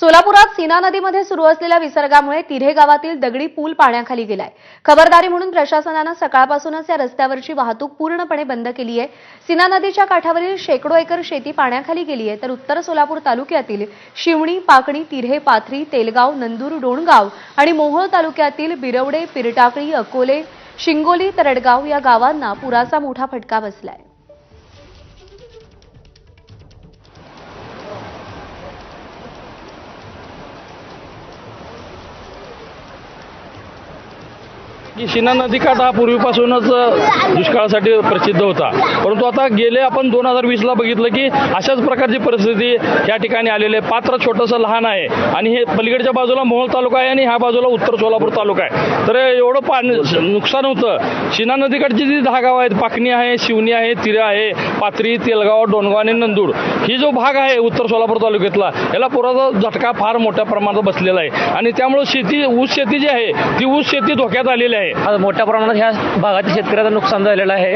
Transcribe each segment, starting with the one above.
सोलापुरात सीना नदीमध्ये सुरू असलेल्या विसर्गामुळे तिढे गावातील दगडी पूल पाण्याखाली गेलाय. खबरदारी म्हणून प्रशासनानं सकाळपासूनच या रस्त्यावरची वाहतूक पूर्णपणे बंद केली आहे. सीना नदीच्या काठावरील शेकडो एकर शेती पाण्याखाली गेली आहे. तर उत्तर सोलापूर तालुक्यातील शिवणी पाकणी तिढे पाथरी तेलगाव नंदूर डोणगाव आणि मोहोळ तालुक्यातील बिरवडे पिरटाकळी अकोले शिंगोली तरडगाव या गावांना पुराचा मोठा फटका बसलाय. की शिना नदीकाठ हा पूर्वीपासूनच दुष्काळासाठी प्रसिद्ध होता. परंतु आता गेले आपण दोन हजार वीसला बघितलं की अशाच प्रकारची परिस्थिती या ठिकाणी आलेली आहे. पात्र छोटंसं लहान आहे. आणि हे पलीकडच्या बाजूला मोहोळ तालुका आहे आणि ह्या बाजूला उत्तर सोलापूर तालुका आहे. तर एवढं पाणी नुकसान होतं. शिना नदीकाठची जी दहा गावं आहेत पाकणी आहे शिवणी आहे तिरा आहे पात्री तेलगाव डोणगाव आणि नंदूर ही जो भाग आहे उत्तर सोलापूर तालुक्यातला याला पुराचा झटका फार मोठ्या प्रमाणात बसलेला आहे. आणि त्यामुळे शेती ऊस शेती जी आहे ती ऊस शेती धोक्यात आलेली आहे. आज मोठ्या प्रमाणात ह्या भागातील शेतकऱ्याचं नुकसान झालेलं आहे.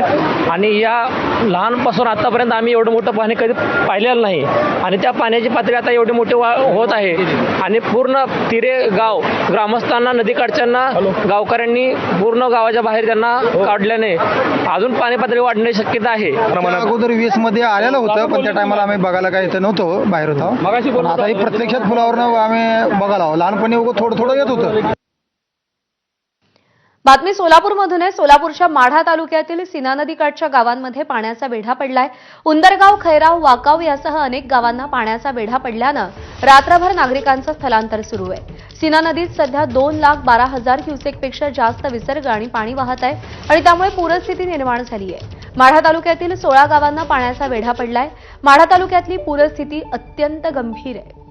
आणि या लहानपासून आतापर्यंत आम्ही एवढं मोठं पाणी कधी पाहिलेलं नाही. आणि त्या पाण्याची पातळी आता एवढी मोठी होत आहे. आणि पूर्ण तिरे गाव ग्रामस्थांना नदीकाठच्यांना गावकऱ्यांनी पूर्ण गावाच्या बाहेर त्यांना काढल्याने अजून पाणी पातळी वाढण्याची शक्यता आहे. अगोदर वीसमध्ये आलेलं होतं पण त्या टायमाला आम्ही बघायला काही इथं नव्हतो बाहेर होतो. आता ही प्रत्यक्षात फुलावरनं आम्ही बघायला आहो. लहानपणी उगं थोडं थोडं येत होतं. बातमी सोलापूरमधून आहे. सोलापूरच्या माढा तालुक्यातील सीना नदीकाठच्या गावांमध्ये पाण्याचा वेढा पडलाय. उंदरगाव खैराव वाकाव यासह अनेक गावांना पाण्याचा वेढा पडल्यानं रात्रभर नागरिकांचं स्थलांतर सुरू आहे. सीना नदीत सध्या दोन लाख बारा हजार क्युसेकपेक्षा जास्त विसर्ग आणि पाणी वाहत आहे आणि त्यामुळे पूरस्थिती निर्माण झाली आहे. माढा तालुक्यातील सोळा गावांना पाण्याचा वेढा पडलाय. माढा तालुक्यातली पूरस्थिती अत्यंत गंभीर आहे.